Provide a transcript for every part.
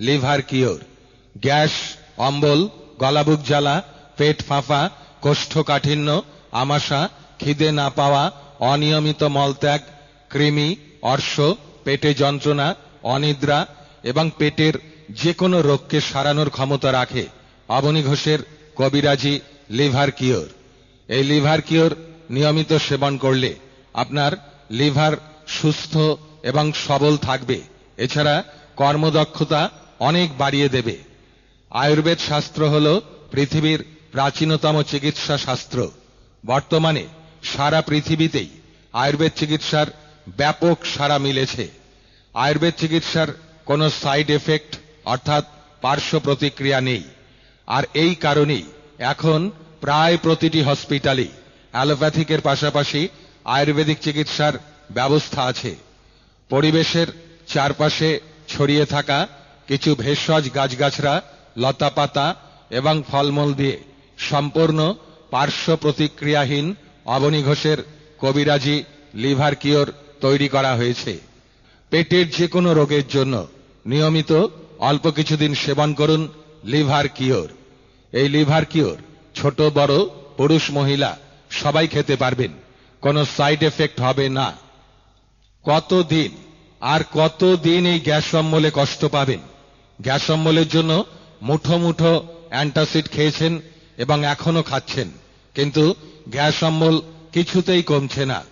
Liver cure. Gas, অম্বল, গলাবুক জ্বালা, পেট ফাঁপা কোষ্ঠকাঠিন্য, আমাশা, খিদে না পাওয়া, অনিয়মিত মলত্যাগ, কৃমি, অর্শ, পেটে যন্ত্রণা, অনিদ্রা এবং পেটের যে কোনো রোগকে সারানোর ক্ষমতা রাখে, অবনী ঘোষের কবিরাজি লিভার কিওর। এই লিভার কিওর নিয়মিত সেবন করলে আপনার লিভার সুস্থ এবং সবল থাকবে। এছাড়া কর্মদক্ষতা অনেক বাড়িয়ে দেবে। আয়ুর্বেদ শাস্ত্র হল পৃথিবীর প্রাচীনতম চিকিৎসা শাস্ত্র। বর্তমানে সারা পৃথিবীতেই আয়ুর্বেদ চিকিৎসার ব্যাপক সারা মিলেছে। আয়ুর্বেদ চিকিৎসার কোনো সাইড এফেক্ট অর্থাৎ পার্শ্ব প্রতিক্রিয়া নেই। আর এই কারণেই এখন প্রায় প্রতিটি হসপিটালে অ্যালোপ্যাথিকের পাশাপাশি আয়ুর্বেদিক চিকিৎসার ব্যবস্থা আছে। পরিবেশের চারপাশে ছড়িয়ে থাকা কিছু ভেষজ গাছগাছরা, লতাপাতা এবং ফলমূল দিয়ে সম্পূর্ণ পার্শ্ব প্রতিক্রিয়াহীন অবনী ঘোষের কবিরাজি লিভার কিওর তৈরি করা হয়েছে। পেটের যে কোনো রোগের জন্য নিয়মিত অল্প কিছুদিন সেবন করুন লিভার কিওর। এই লিভার কিওর ছোট, বড়, পুরুষ, মহিলা সবাই খেতে পারবেন। কোনো সাইড এফেক্ট হবে না। কতদিন, আর কতদিন এই গ্যাস অম্বলে কষ্ট পাবেন? গ্যাস অম্বলের জন্য মুঠো মুঠো অ্যান্টাসিড খেয়েছেন এবং এখনও খাচ্ছেন। কিন্তু গ্যাস অম্বল কিছুতেই কমছে না।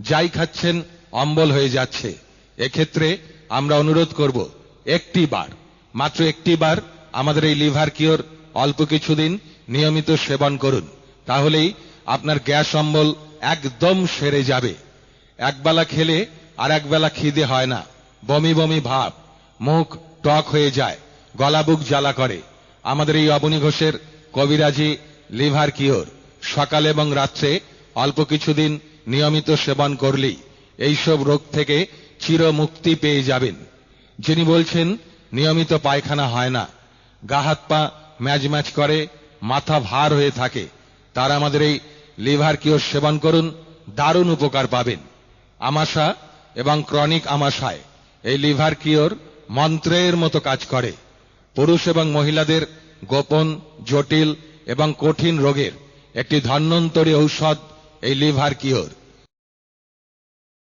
যাই খাচ্ছেন, অম্বল হয়ে যাচ্ছে। এক্ষেত্রে আমরা অনুরোধ করব, একটি বার, মাত্র একটি বার আমাদের এই লিভার কিওর অল্প কিছুদিন নিয়মিত সেবন করুন। তাহলেই আপনার গ্যাস অম্বল একদম সেরে যাবে। একবেলা খেলে আর একবেলা খিদে হয় না। বমি বমি ভাব, মুখ টক হয়ে যায়, গলা বুক জ্বালা করে। আমাদের এই অবনী ঘোষের কবিরাজি লিভার কিওর, সকাল এবং রাত্রে অল্প কিছুদিন নিয়মিত সেবন করলেই এইসব রোগ থেকে চির মুক্তি পেয়ে যাবেন। যিনি বলছেন, নিয়মিত পায়খানা হয় না। গা হাত পা ম্যাচ ম্যাচ করে, মাথা ভার হয়ে থাকে। তার আমাদের এই লিভার কিওর সেবন করুন, দারুণ উপকার পাবেন। আমাশা এবং ক্রনিক আমাশায় এই লিভার কিওর মন্ত্রের মতো কাজ করে। পুরুষ এবং মহিলাদের গোপন, জটিল এবং কঠিন রোগের একটি ধন্যন্তরী ঔষধ এই লিভার কিওর।